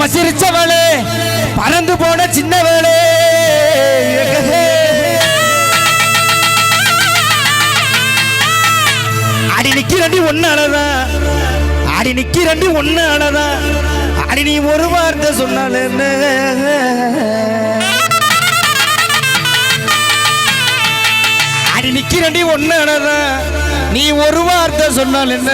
பக்குவமா சிரிச்சவளே பறந்து போன சின்னவளே. அடி நிக்கிறண்டி ஒன்னாலதான் அடி நிக்கிறண்டி ஒன்னாலதான் அடி நீ ஒரு வார்த்தை சொன்னால என்ன? அடி நிக்கிறண்டி ஒன்னாலதான் நீ ஒரு வார்த்தை சொன்னால் என்ன?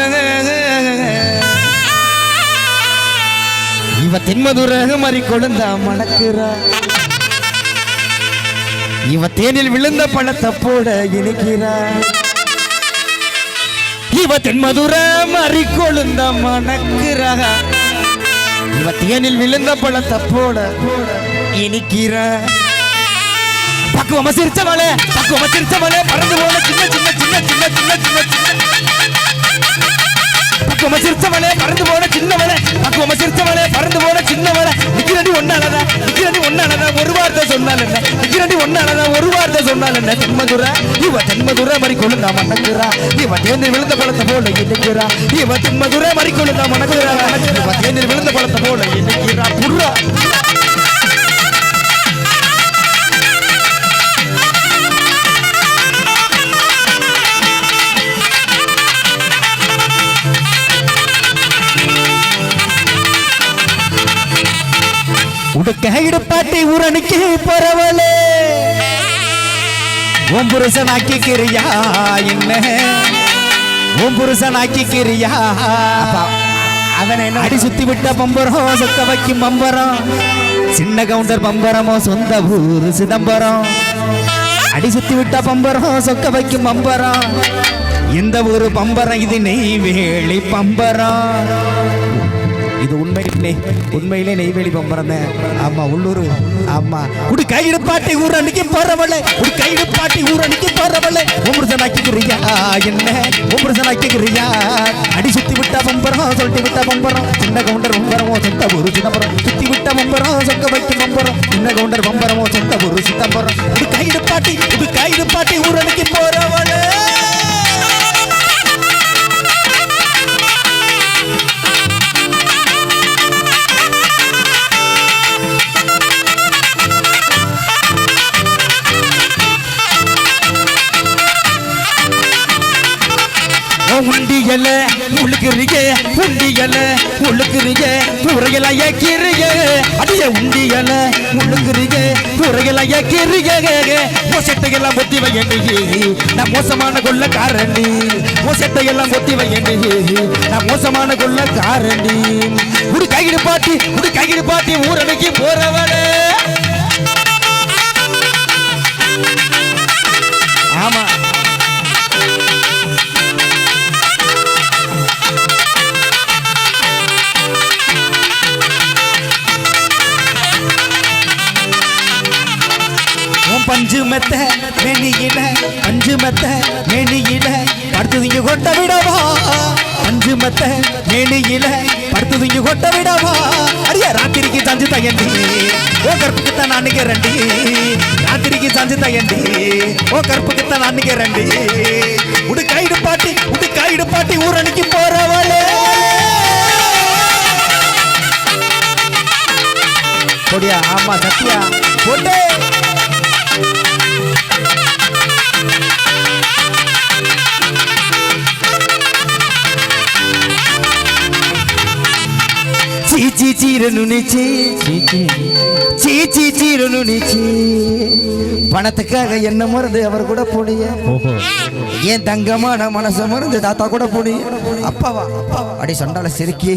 இவ தென்மதுராக மாறி கொழுந்தா மணக்குறா இவ தேனில் விழுந்த பழத்தை போட இணைக்கிறா இவ தென்மதுர மாறி கொழுந்த மணக்குறா இவ தேனில் விழுந்த பழத்தை போட இனிக்கிறா பக்குவமா சிரிச்சவளே பக்குவமா சிரிச்சவளே பறந்து போன சின்ன சின்ன சின்ன சின்ன சின்ன சின்ன சின்ன பக்குவம சிரிச்சவளே பறந்து போன சின்னவளே. பக்குவம சிரிச்சவளே பறந்து போன சின்னவளே. நிக்கிறடி ஒன்னாலதா நிக்கிறடி ஒன்னாலதா ஒரு வார்த்தை சொன்னால் என்ன? நிக்கிறடி ஒன்னாலதா ஒரு வார்த்தை சொன்னால் என்ன? தென்மதுரா. இவ தென்மதுரா மறி கொழுந்தா மணக்குறா. இவ தேனில் விழுந்த பழத்தை போல இணைக்கிறா இவ தென்மதுரா மறி கொழுந்தா மணக்குறா. இவ தேனில் விழுந்த பழத்தை போல இணைக்கிறா புர்ரா உடுக்க இடுப்பாட்டி உரணிக்கு பரவலே. உன் புருஷன் ஆக்கிக்கிறியா என்ன? உன் புருஷன் ஆக்கிக்கிறியா அவன் அடி சுத்தி விட்ட பம்பரம் சொத்த வைக்கும் பம்பரம் சின்ன கவுண்டர் பம்பரமோ சொந்த ஊரு சிதம்பரம். அடி சுத்தி விட்ட பம்பரம் சொக்க வைக்கும் பம்பரம் இந்த ஒரு பம்பரம் இது நெய்வேலி பம்பரம். இது உண்மையிலே உண்மையிலே நெய்வேலி பம்பரம் ஆமா உள்ளூர் ஆமா உடு கையிடு பாட்டி ஊர் அன்னைக்கு போறவளே உடு கையிடு பாட்டி ஊர் அன்னைக்கு போறவளே. உம்ருசன் ஆக்கிக்கிறியா என்ன? உம்ருசன் ஆக்கிக்கிறியா? அடி சுத்தி விட்டா பம்பரம் சொல்லிட்டு விட்டா பம்பரம் சின்ன கவுண்டர் பம்பரமோ சொந்த ஒரு சிதம்பரம். சுத்தி விட்டா பம்பரம் சொக்க வைக்கும் பம்பரம் சின்ன கவுண்டர் பம்பரமோ சொந்த ஒரு சிதம்பரம். உடு கையிடு பாட்டி உடு கையிடு பாட்டி ஊர் உண்டியல உழுக்குறீங்க குறையில ஏக்கிறீங்க மோசத்தையெல்லாம் ஒத்தி வையண்டி நான் மோசமான கொள்ள காரண்டி மோசத்தையெல்லாம் ஒத்தி வையண்டி நான் மோசமான கொள்ள காரண்டி உடு கையிடு பாட்டி உடு கையிடு பாட்டி ஊரடைக்கு போறவளே மெத்த மெனியில அஞ்சு மெத்த மெனியில படுத்துதிங்க கொட்ட விடவா? அஞ்சு மெத்த மெனியில படுத்துதிங்க கொட்ட விடவா? அடியா ராத்திரிக்கு சஞ்சு தயண்டி. ஓ கற்புக்குத்தான் தான் நான் ராத்திரிக்கு சஞ்சு தயண்டி. ஓ கற்புக்குத்தான் தான் நான் நிக்கிறண்டி உடு கைடு பாட்டி உடு கைடு பாட்டி ஊரணிக்கு போறவளே. கொடியா ஆமா சத்தியா போட்டே. சீரனுனிச்சு சீச்சி சீரனுனிச்சு பணத்துக்காக என்ன மருந்து அவர் கூட போனீங்க ஏன் தங்கமான மனசு மருந்து தாத்தா கூட போனீங்க அப்பாவா அப்படி சொன்னால சிரிக்கி.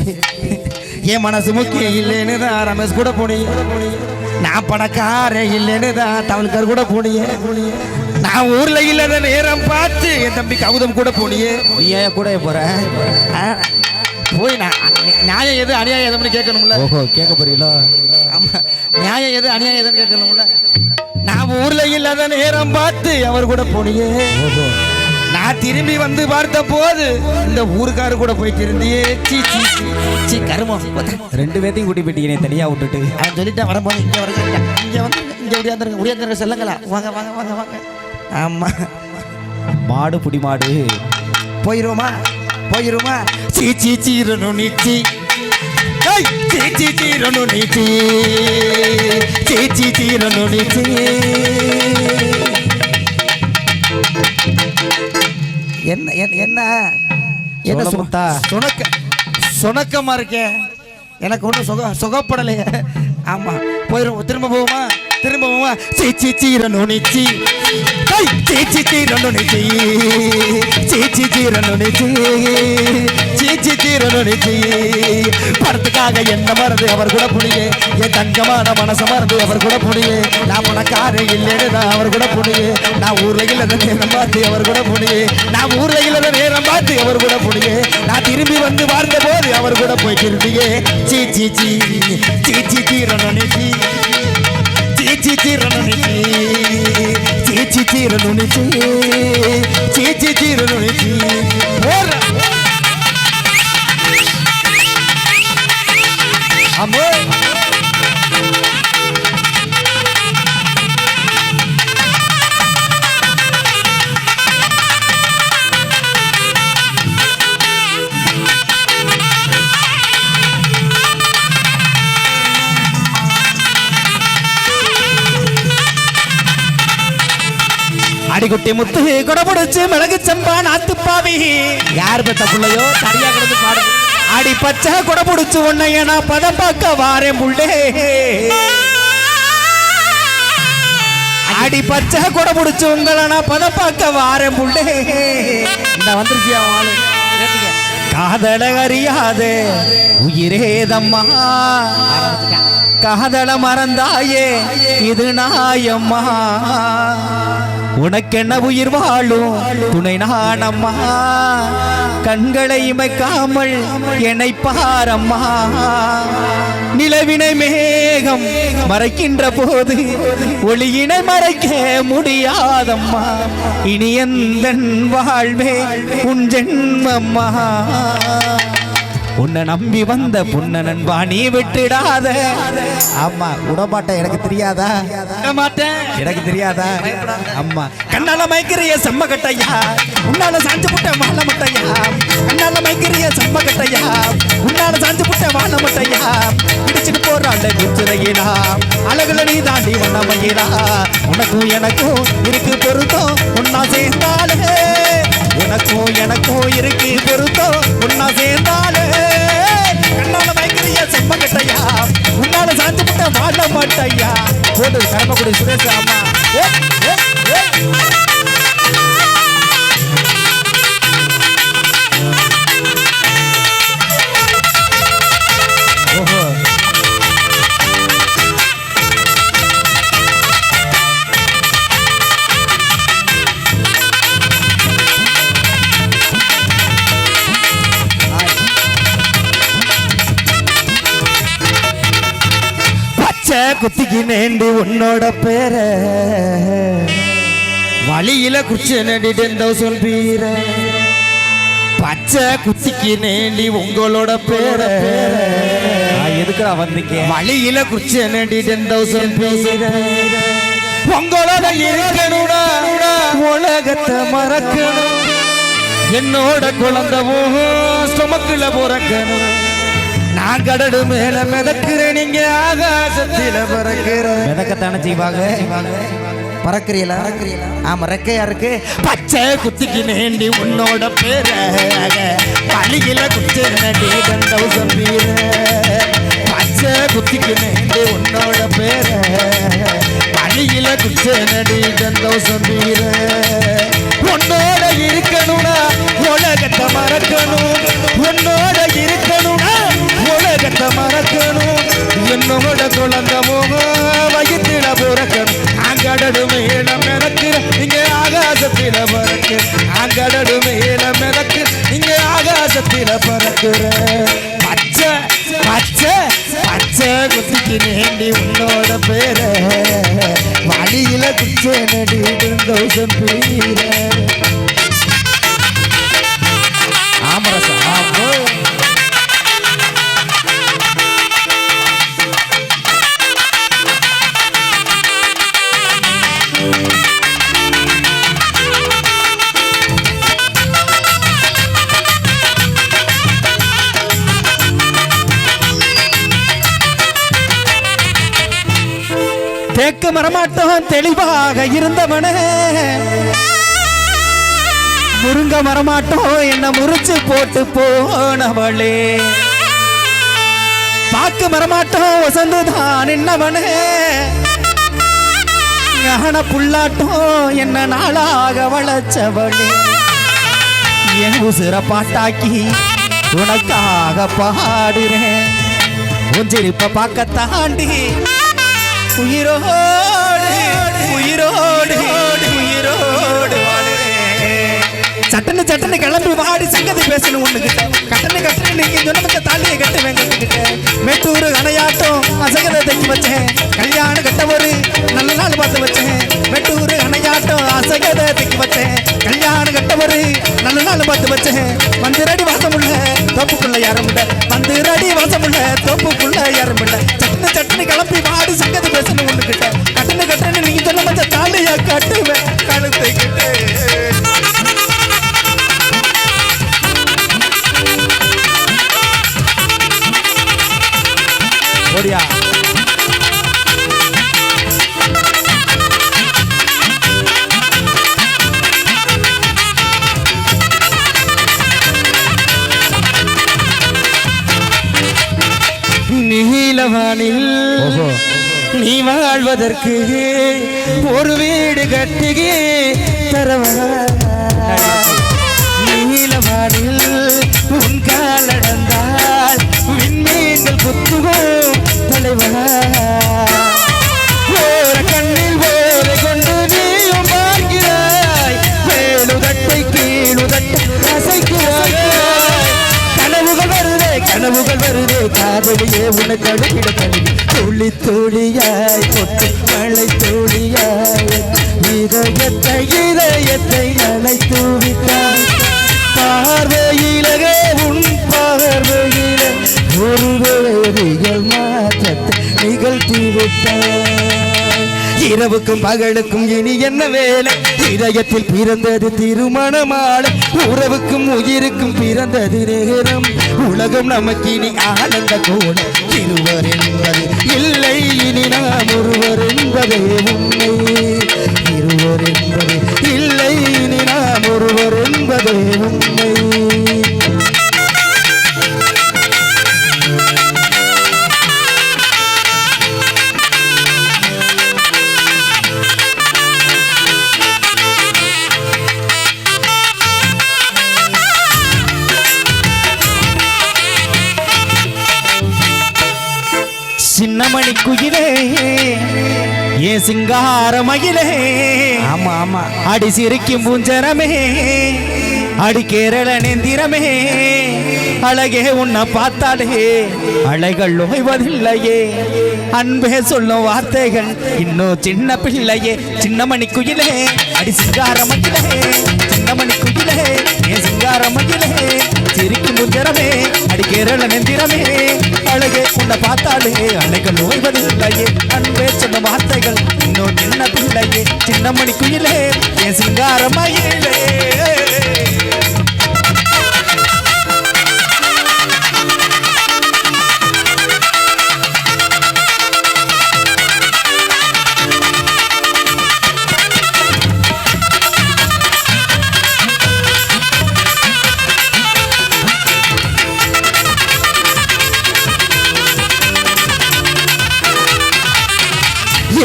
என் மனசு முக்கியம் இல்லைன்னு தான் ரமேஷ் கூட போனீங்க நான் பணக்கார இல்லைன்னு தான் தமிழ்கார் கூட போனீங்க நான் ஊர்ல இல்லாத நேரம் பார்த்து என் தம்பி கவுதம் கூட போனியே நீ கூட போற? போய் நான் நியாயம் எது அநியாயம் எதுன்னு கேட்கணும்ல? ஓஹோ கேட்க போறீங்களா? ஆமா. நியாயம் எது அநியாயம் எதுன்னு கேட்கணும்ல? நான் ஊர்ல இல்லாத நேரம் பார்த்து அவர் கூட போனியே. ஓஹோ. நான் திரும்பி வந்து பார்த்த போது இந்த ஊருக்காரு கூட போய் திருந்தியே. சீ சீ சீ. சீ கருமம் ரெண்டு பேர்த்தையும் கூட்டி போயிட்டீங்க தனியா விட்டுட்டு. அவன் சொல்லிட்டேன் வரும்போது இங்க வருங்க இங்க வந்து இங்க உடையாந்துருங்க உடையாந்துருங்க செல்லுங்களா. வாங்க வாங்க வாங்க வாங்க. ஆமா. மாடு புடி மாடு. போயிருவோமா? போயிருமா? சீச்சி சீரனு நீச்சி. சீச்சி சீரனு நீச்சி. சீச்சி சீரனு நீச்சி. என்ன என்ன என்ன? சுத்தா சுணக்க சுணக்கமா இருக்கேன் எனக்கு ஒன்றும் சுக சுகப்படலையே. ஆமாம் போயிரும் திரும்ப போகுமா திரும்பவும் சீச்சி சீரனு நிச்சி சீச்சி சீரனு நிச்சி சீச்சி சீரனு நிச்சி சீச்சி சீரனு நிச்சி படத்துக்காக என்ன மறந்து அவர் கூட புனியே என் தங்கமான மனச மறந்து அவர் கூட புனியே நான் உனக்காரு இல்லைன்னு நான் அவர் கூட புனியே நான் ஊர்ல இல்லத நேரம் பார்த்து அவர் கூட புனியே நான் ஊர்ல இல்லத நேரம் பார்த்து அவர் கூட புனியே நான் திரும்பி வந்து வாழ்ந்த போது அவர் கூட போய் திரும்பியே சீச்சி சீ சீச்சி சீரனு நிச்சி சீ சீ சீரனு நிச்சி சீ மாடிக்குட்டி முத்து குடபுடிச்சு மிளகு சம்பா நாத்துப்பாவி. யார் பெத்த புள்ளையோ? தனியா கிடந்து பாடு. அடி பச்சை குடபுடிச்சு உன்னைய நான் பதம் பார்க்க வாரேன் புள்ளே. அடி பச்சை குடபுடிச்சு உங்களை நான் பதம் பார்க்க வாரேன் புள்ளே. இந்த வந்துருச்சியா அவன் ஆளு? காதல அறியாதே உயிரேதம்மா காதல மறந்தாயே இது நாயம்மா. உனக்கென்ன உயிர் வாழும்? துணை நானம்மா. கண்களை இமைக்காமல் என்னை பாரம்மா. நிலவினை மேகம் மறைக்கின்ற போது ஒளியினை மறைக்க முடியாதம்மா. இனி எந்த வாழ்வே உன் ஜென்மம்மா. உன்னை நம்பி வந்த புன்ன நண்பா நீ விட்டுடாத. ஆமா உடமாட்ட எனக்கு தெரியாதா? மாட்டேன். எனக்கு தெரியாதா? அம்மா கண்ணால மைக்கிறிய செம்ம கட்டையா? உன்னால சாஞ்சு புட்ட வாழ முட்டையா? கண்ணால மைக்கிறிய செம்ம கட்டையா? உன்னால சாஞ்சு புட்ட வாழ முட்டையா? இடிச்சுட்டு போறாள் குச்சிரையினா அழகுல நீ தாண்டி வண்ணமையினா உனக்கும் எனக்கும் இருக்கு பொருத்தம் உன்னா சேர்ந்தாலே. உனக்கும் எனக்கும் இருக்கு பொருத்தம் உன்னா சேர்ந்தாலே. மாட்டையா உன்னால சாஞ்சு புட்ட வாழ மாட்டையா போட்டு கரமக்குடி சுரேஷ் அம்மா குத்திக்கு நேண்டு உன்னோட பேர. வழியில குச்சி நடிட்டு தௌசண்ட் பீர பச்சை குத்திக்கு நேண்டி உங்களோட பேர. எதுக்குடா வந்தீங்க வழியில குச்சி நடிட்டு தௌசண்ட் பீர உங்களோட இருக்கணும்டா உலகத்தை மறக்கணும். என்னோட குழந்தவும் ஸ்டொமக்குல பிறக்கணும். நான் கடடு மேல மிதக்கிறேன் நீங்க ஆகாசத்தில பிறக்கிறேன். மிதக்கத்தானே செய்வாங்க? பறக்கிறீங்களா ஆமா ரெக்கையா இருக்கு. பச்சை குத்திக்கு நேண்டி உன்னோட பேர. பழியில குச்சி நடி தந்தௌசம் வீர பச்சை குத்திக்கு நேண்டி உன்னோட பேர. பழியில குச்சி நடி உன்னோட இருக்கணும்னா உலகத்தை மறக்கணும். உன்னோட இருக்கணும்னா மரமாட்டோம் தெளிவாக இருந்தவனே. முருங்க மரமாட்டோம் என்ன முறிச்சு போட்டு போனவளே. பாக்கு மரமாட்டோம் வசந்துதான் என்னவனே ஞான புல்லாட்டம் என்ன நாளாக வளச்சவளே என் உசுர பாட்டாக்கி உனக்காக பாடுறேன். உஞ்சிருப்ப பார்க்க தாண்டி உயிரோடு உயிரோடு உயிரோடு வாழுறேன். சட்டன்னு சட்டன்னு கிளம்பி வாடி சங்கதி பேசணும் ஒண்ணுகிட்ட. கட்டணு கட்டணு நீங்க சொன்ன தாலியை கட்டுவேன் கட்டுக்கிட்ட மேட்டூர் அணையாட்டம் அசகத தைச்சு வச்சேன். கல்யாணம் கட்ட ஒரு நல்ல நாள் பார்த்து வச்சேன். மேட்டூர் அணையாட்டம் அசகத திக்கி வச்சேன் கல்யாணம் கட்ட ஒரு நல்ல நாள் பார்த்து வச்சேன் மந்திரடி வாசமுள்ள தோப்புக்குள்ள யாரும் இல்ல மந்திரடி வாசமுள்ள தோப்புக்குள்ள யாரும் இல்ல சட்டனு சட்டனு கிளம்பி வாடி சங்கதி பேசணும் ஒண்ணுகிட்ட கட்டணு கட்டணு நீங்க சொன்ன மச்ச தாலியா கட்டுவேன். கழுத்தை கிட்ட. வாழ்வதற்கு ஒரு வீடு கட்டுகே தரவா? நீலவானில் காதலியே உனக்கு கழுவி. துளி துளியாய் பொட்டு மழை துளியாய். இதயத்தை இதயத்தை அழைத்து இரவுக்கும் பகலுக்கும் இனி என்ன வேலை? இதயத்தில் பிறந்தது திருமணமாலை உறவுக்கும் உயிருக்கும் பிறந்தது நேரம். உலகம் நமக்கு இனி ஆனந்த கூட. இருவர் என்பது இல்லை இனி நாம் ஒருவர் என்பதே உண்மை. இருவர் என்பது இல்லை இனி நாம் ஒருவர் என்பதே உண்மை. ஏன் சிங்கார மயிலே ஆமா ஆமா. அடி சிரிக்கும் பூஞ்சரமே அடி கேரள நேந்திரமே அழகே உன்னை பார்த்தாலே அலைகள் ஓய்வதில்லையே அன்பே சொல்லும் வார்த்தைகள் இன்னும் சின்ன பிள்ளையே சின்னமணி குயிலே அடி சிங்கார மயிலே சின்னமணி குயிலே என் சிங்கார மயிலே சிரிக்கும் முந்திரமே அடி கேரள நேந்திரமே. அழகே உன்னை பார்த்தாலே அலைகள் ஓய்வதில்லையே அன்பே சொல்லும் வார்த்தைகள் இன்னும் சின்ன பிள்ளையே சின்னமணி குயிலே என் சிங்கார மயிலே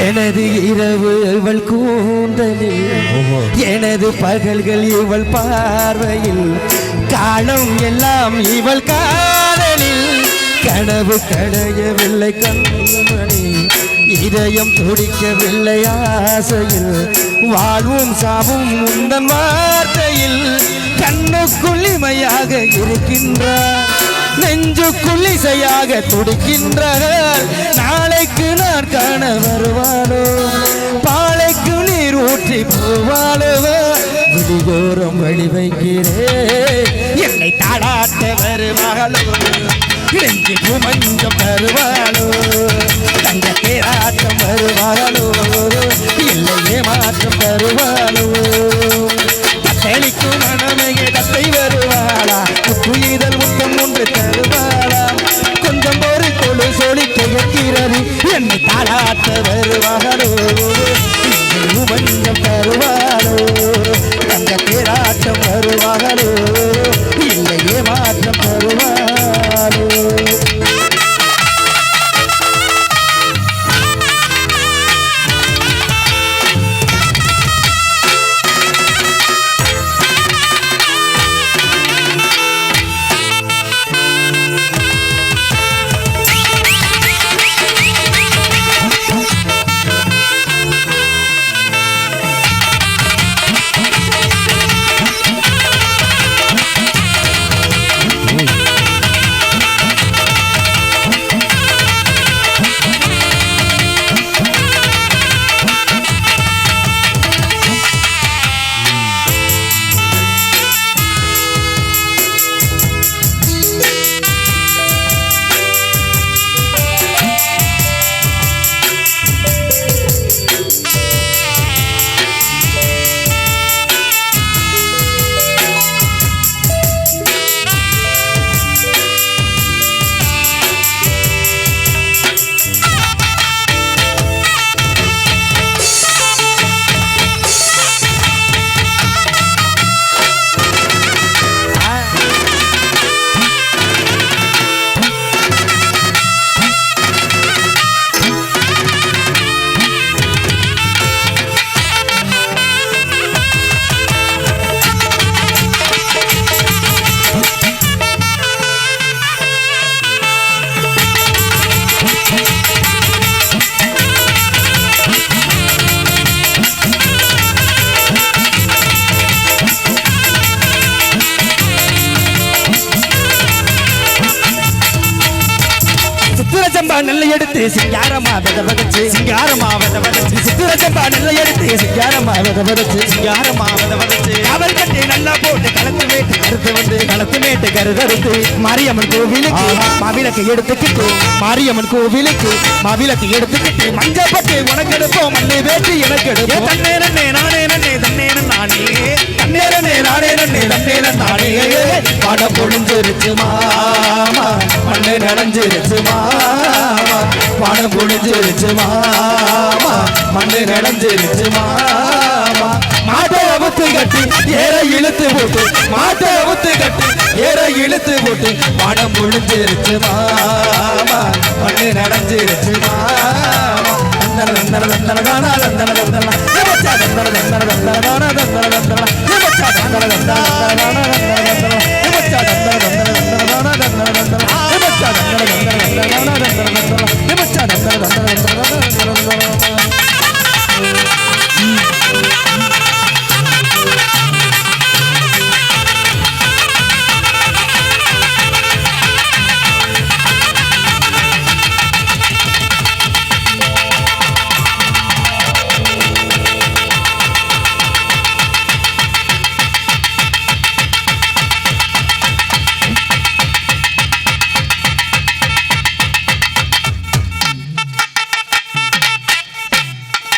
எனது இரவு இவள் கூந்தலில் எனது பகல்கள் இவள் பார்வையில் காலம் எல்லாம் இவள் காதலில். கனவு கடையவில்லை கண்மணி இதயம் துடிக்கவில்லை ஆசையில். வாழ்வும் சாவும் உந்தன் வார்த்தையில் கண்ணுக்குள் இமையாக இருக்கின்றார். நெஞ்சுக்குள் இசையாக துடிக்கின்றார் நாளைக்கு நான் காண வருவாளோ பாலைக்கு நீர் ஊற்றி போவாளவோ விழியோரம் வழி வைக்கிறேன் என்னை தாளாட்ட வருவாளோ நெஞ்சு மஞ்சம் வருவாளோ தங்க தேராட்டம் வருவாளோ இல்லை ஏமாற்றம் வருவாளோ முத்தம் தருவாரா? கொஞ்சம் ஒரு கொடு சொல்லி கேட்கிறது என்னை தாளாட்ட வருவாரோ? நெல்லை எடுத்து சிங்காரமா வித விதச்சு. சிங்காரமா வித விதச்சு. சித்திரச்சம்பா நெல்லை எடுத்து சிங்காரமா வித விதச்சு. சிங்காரமா வித விதச்சு. அவள் கட்டி நல்லா போட்டு கலந்து மேட்டு கருத்து வந்து களத்து மேட்டு கருதறுத்து. மாரியம்மன் கோவிலுக்கு மாவிளக்கு எடுத்துக்கிட்டு மாரியம்மன் கோவிலுக்கு மாவிளக்கு எடுத்துக்கிட்டு மஞ்சள் பட்டு உனக்கு எடுப்போம் மண்ணை வேட்டி எனக்கு எடுப்போம் தன்னே நன்னே நானே நன்னே தன்னே நானே தன்னேரனே நானே நன்னே தன்னேர நானே படம் பொழிஞ்சிருச்சு மாமா மண்ணு நனைஞ்சிருச்சு மாமா பணம் பொழிஞ்சிருச்சு மாமா. மண்ணு நனைஞ்சிருச்சு மாமா. மாட்டை அவுத்து கட்டி ஏற இழுத்து போட்டு மாட்டை அவுத்து கட்டி ஏற இழுத்து போட்டு பணம் பொழிஞ்சிருச்சு மாமா. மண்ணு நனைஞ்சிருச்சு மாமா. தந்தன தந்தன தானா தந்தன தந்தன. ஏ தானா